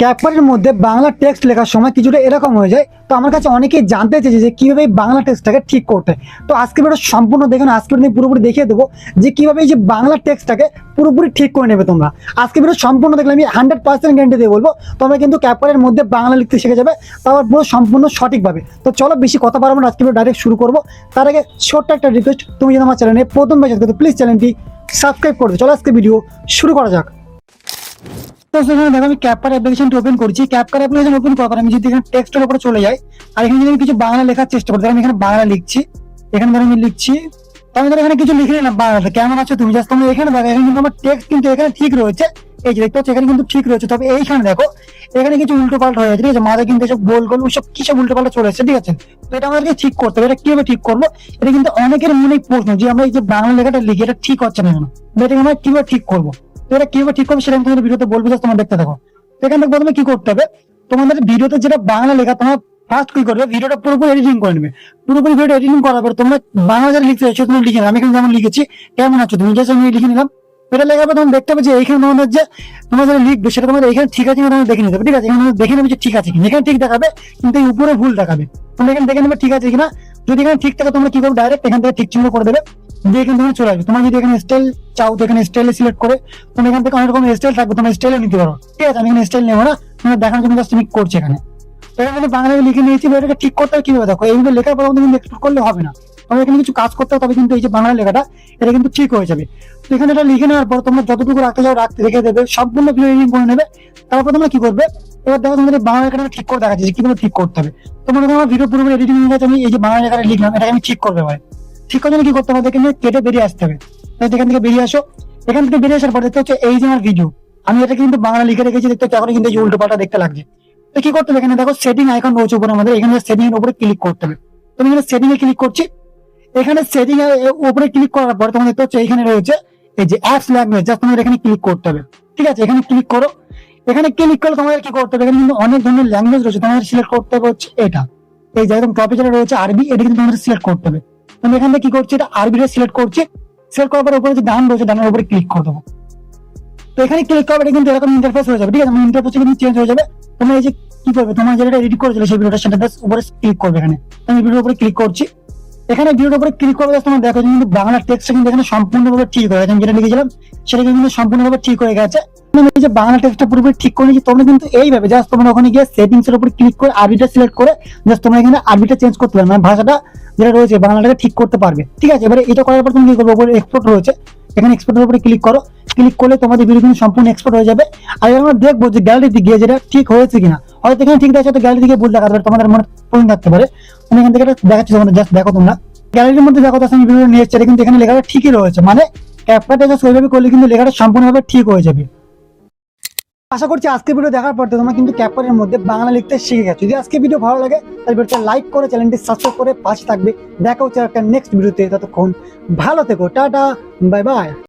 ক্যাপকাটের মধ্যে বাংলা টেক্সট লেখার সময় কিছুটা এরকম হয়ে যায়। তো আমার কাছে অনেকেই জানতে চেয়েছে যে কীভাবে এই বাংলা টেক্সটটাকে ঠিক করতে তো আজকে ভিডিও সম্পূর্ণ দেখুন আজকে ভিডিও পুরোপুরি দেখিয়ে দেবো যে কীভাবে এই যে বাংলা টেক্সটটাকে পুরোপুরি ঠিক করে নেবে তোমরা। আজকে ভিডিও সম্পূর্ণ দেখলে আমি হান্ড্রেড পার্সেন্ট গ্যারান্টি দিয়ে বলব, তোমরা কিন্তু ক্যাপকাটের মধ্যে বাংলা লিখতে শিখে যাবে তারপর পুরো সম্পূর্ণ সঠিকভাবে। তো চলো বেশি কথা বাড়াবো না আজকে ভিডিও ডাইরেক্ট শুরু করব। তার আগে ছোট্ট একটা রিকোয়েস্ট তুমি যদি আমার চ্যানেলে প্রথম তো প্লিজ চ্যানেলটি সাবস্ক্রাইব করবে চলো আজকে ভিডিও শুরু করা যাক। তো সেখানে দেখো, আমি ক্যাপকার অ্যাপ্লিকেশনটি ওপেন করছি। ক্যাপকার অ্যাপ্লিকেশন ওপেন করার পর আমি যদি এখানে টেক্সটের উপরে চলে যাই, আর এখানে যদি কিছু বাংলা লেখার চেষ্টা করি আমি এখানে বাংলা লিখছি, এখানে ধরো আমি লিখছি, তো আমি ধরো এখানে কিছু লিখে নিলাম বাংলাতে। কেমন আছো তুমি? জাস্ট তোমরা এখানে দেখো, এখানে কিন্তু আমার টেক্সট কিন্তু এখানে ঠিক রয়েছে। এই যে দেখতে এখানে কিন্তু ঠিক রয়েছে। তবে এইখানে দেখো, এখানে কিছু উল্টো পাল্টা হয়ে ঠিক আছে? মাথায় কিন্তু এসব গোল গোল সব কিছু উল্টো পাল্টা চলে এসেছে, ঠিক আছে? তো এটা আমাদেরকে ঠিক করতে হবে। এটা কীভাবে ঠিক করব? এটা কিন্তু অনেকের মনে প্রশ্ন যে আমরা এই যে বাংলা লেখাটা লিখি, এটা ঠিক হচ্ছে না কেন? এটাকে আমরা কীভাবে ঠিক করব? তো এটা কীভাবে ঠিক করব সেটা তোমাদের ভিডিওতে বলব তোমরা দেখতে থাকো। তো এখান থেকে প্রথমে কি করতে হবে, তোমাদের ভিডিওতে যেটা বাংলা লেখা, তোমরা ফার্স্ট কি করবে, ভিডিওটা পুরোপুরি এডিটিং করে নেবে। পুরোপুরি ভিডিও এডিটিং করার পর তোমরা বাংলা যারা লিখতে চাইছো তুমি লিখে আমি এখানে যেমন লিখেছি, কেমন আছো তুমি? জাস্ট আমি লিখে নিলাম। এটা লেখার পর তুমি দেখতে পাবে যে এইখানে তোমাদের যে, তোমরা যেটা লিখবে, সেটা তোমাদের এখানে ঠিক আছে তোমরা দেখে নিতে হবে ঠিক আছে, এখানে দেখে নেবে যে ঠিক আছে কিনা। এখানে ঠিক দেখাবে, কিন্তু এই উপরে ভুল দেখাবে। তোমরা এখানে দেখে নেবে ঠিক আছে কিনা। যদি এখানে ঠিক থাকে, তোমরা কি করবে? ডাইরেক্ট এখান থেকে ঠিক চিহ্ন করে দেবে। দিয়ে এখানে তোমার চলে আসবে। তোমার যদি এখানে স্টাইল চাও, তো এখানে স্টাইলে সিলেক্ট করে তুমি এখান থেকে অনেক রকম স্টাইল থাকবে, তোমরা স্টাইলে নিতে পারো। ঠিক আছে, আমি এখানে স্টাইল নেব না, তোমরা দেখানোর জন্য আমি করছি এখানে। এখানে বাংলায় লিখে নিয়েছি এটাকে ঠিক করতে হবে কীভাবে? দেখো, এইভাবে লেখার পর কিন্তু এক্সপোর্ট করলে হবে না। তোমার এখানে কিছু কাজ করতে হবে, তবে কিন্তু এই যে বাংলা লেখাটা, এটা কিন্তু ঠিক হয়ে যাবে। তো এখানে এটা লিখে নেওয়ার পর তোমরা যতটুকু রাখতে চাও, রাখতে, রেখে দেবে। সম্পূর্ণ ভিডিও এডিটিং করে নেবে। তারপর তোমরা কি করবে? এবার দেখো, তোমাদের বাংলা লেখাটা ঠিক করে দেখাচ্ছে যে কীভাবে ঠিক করতে হবে। তোমরা আমার ভিডিও পুরোপুরি এডিটিং হয়ে গেছে, আমি এই যে বাংলা লেখাটা লিখলাম, এটাকে আমি ঠিক করবে এবার। জন্য কি করতে হবে এখানে কেটে বেরিয়ে আসতে হবে। এখান থেকে বেরিয়ে আসো। এখান থেকে বেরিয়ে আসার পর দেখতে হচ্ছে এই যে আমার ভিডিও আমি এটা কিন্তু বাংলা লিখে রেখেছি, দেখতে হচ্ছে কিন্তু এই উল্টো পাল্টা দেখতে লাগছে। তো কি করতে হবে? এখানে দেখো সেটিং আইকন রয়েছে উপরে আমাদের, এখানে সেটিং এর উপরে ক্লিক করতে হবে। তুমি এখানে সেটিং এ ক্লিক করছি। এখানে সেটিং এর উপরে ক্লিক করার পর তোমার দেখতে হচ্ছে এখানে রয়েছে এই যে অ্যাপস ল্যাঙ্গুয়েজ জাস্ট তোমাদের এখানে ক্লিক করতে হবে। ঠিক আছে? এখানে ক্লিক করো। এখানে ক্লিক করলে তোমাদের কি করতে হবে? এখানে কিন্তু অনেক ধরনের ল্যাঙ্গুয়েজ রয়েছে, তোমাদের সিলেক্ট করতে হবে হচ্ছে এটা। এই যে একদম টপে যেটা রয়েছে আরবি এটা কিন্তু তোমাদের সিলেক্ট করতে হবে। আমি এখান থেকে কি করছি? এটা আরবিটা সিলেক্ট করছি। সিলেক্ট করার পর উপরে যে ডান রয়েছে, ডানের উপরে ক্লিক করে দেবো। তো এখানে ক্লিক করবে কিন্তু এরকম ইন্টারফেস হয়ে যাবে, ঠিক আছে? ইন্টারফেস কিন্তু চেঞ্জ হয়ে যাবে। তোমরা এই যে কি করবে? তোমার যেটা এডিট করেছিল সেই ভিডিওটা সেটা উপরে ক্লিক করবে এখানে। আমি ভিডিওর উপরে ক্লিক করছি। এখানে ভিডিওর উপরে ক্লিক করবে তোমরা দেখো কিন্তু বাংলা টেক্সট কিন্তু এখানে সম্পূর্ণভাবে ঠিক হয়ে গেছে। যেটা লিখেছিলাম সেটা কিন্তু সম্পূর্ণভাবে ঠিক হয়ে গেছে। এই যে বাংলা টেক্সটটা পুরোপুরি ঠিক করে নিয়েছি, তোমরা কিন্তু এইভাবে জাস্ট তোমরা ওখানে গিয়ে সেটিংস এর উপর ক্লিক করে আরবিটা সিলেক্ট করে জাস্ট তোমরা এখানে আরবিটা চেঞ্জ করতে পারবে। মানে ভাষাটা যেটা রয়েছে, বাংলাটাকে ঠিক করতে পারবে। ঠিক আছে, এবারে এটা করার পর তুমি কি করবে, উপরে এক্সপোর্ট রয়েছে। এখানে এক্সপোর্টের উপরে ক্লিক করো। ক্লিক করলে তোমাদের ভিডিও কিন্তু সম্পূর্ণ এক্সপোর্ট হয়ে যাবে। আর আমরা দেখব যে গ্যালারিতে গিয়ে যেটা ঠিক হয়েছে কিনা। হয়তো এখানে ঠিক দেখছে তো গ্যালারি থেকে ভুল দেখাতে পারে তোমাদের মনে পয়েন্ট থাকতে পারে। আমি এখান থেকে দেখাচ্ছি তোমাদের জাস্ট দেখো তোমরা। গ্যালারির মধ্যে দেখো তো, আমি ভিডিও নিয়ে এসেছি কিন্তু এখানে লেখাটা ঠিকই রয়েছে। মানে ক্যাপকাটে জাস্ট ওইভাবে করলে কিন্তু লেখাটা সম্পূর্ণভাবে ঠিক হয়ে যাবে। আশা করছি আজকে ভিডিও দেখার পর তোমরা কিন্তু ক্যাপকাটের মধ্যে বাংলা লিখতে শিখে গেছো। যদি আজকে ভিডিও ভালো লাগে, তাহলে ভিডিওটা লাইক করে চ্যানেলটি সাবস্ক্রাইব করে পাশে থাকবে। দেখা হচ্ছে একটা নেক্সট ভিডিওতে ততক্ষণ ভালো থেকো, টাটা বাই বাই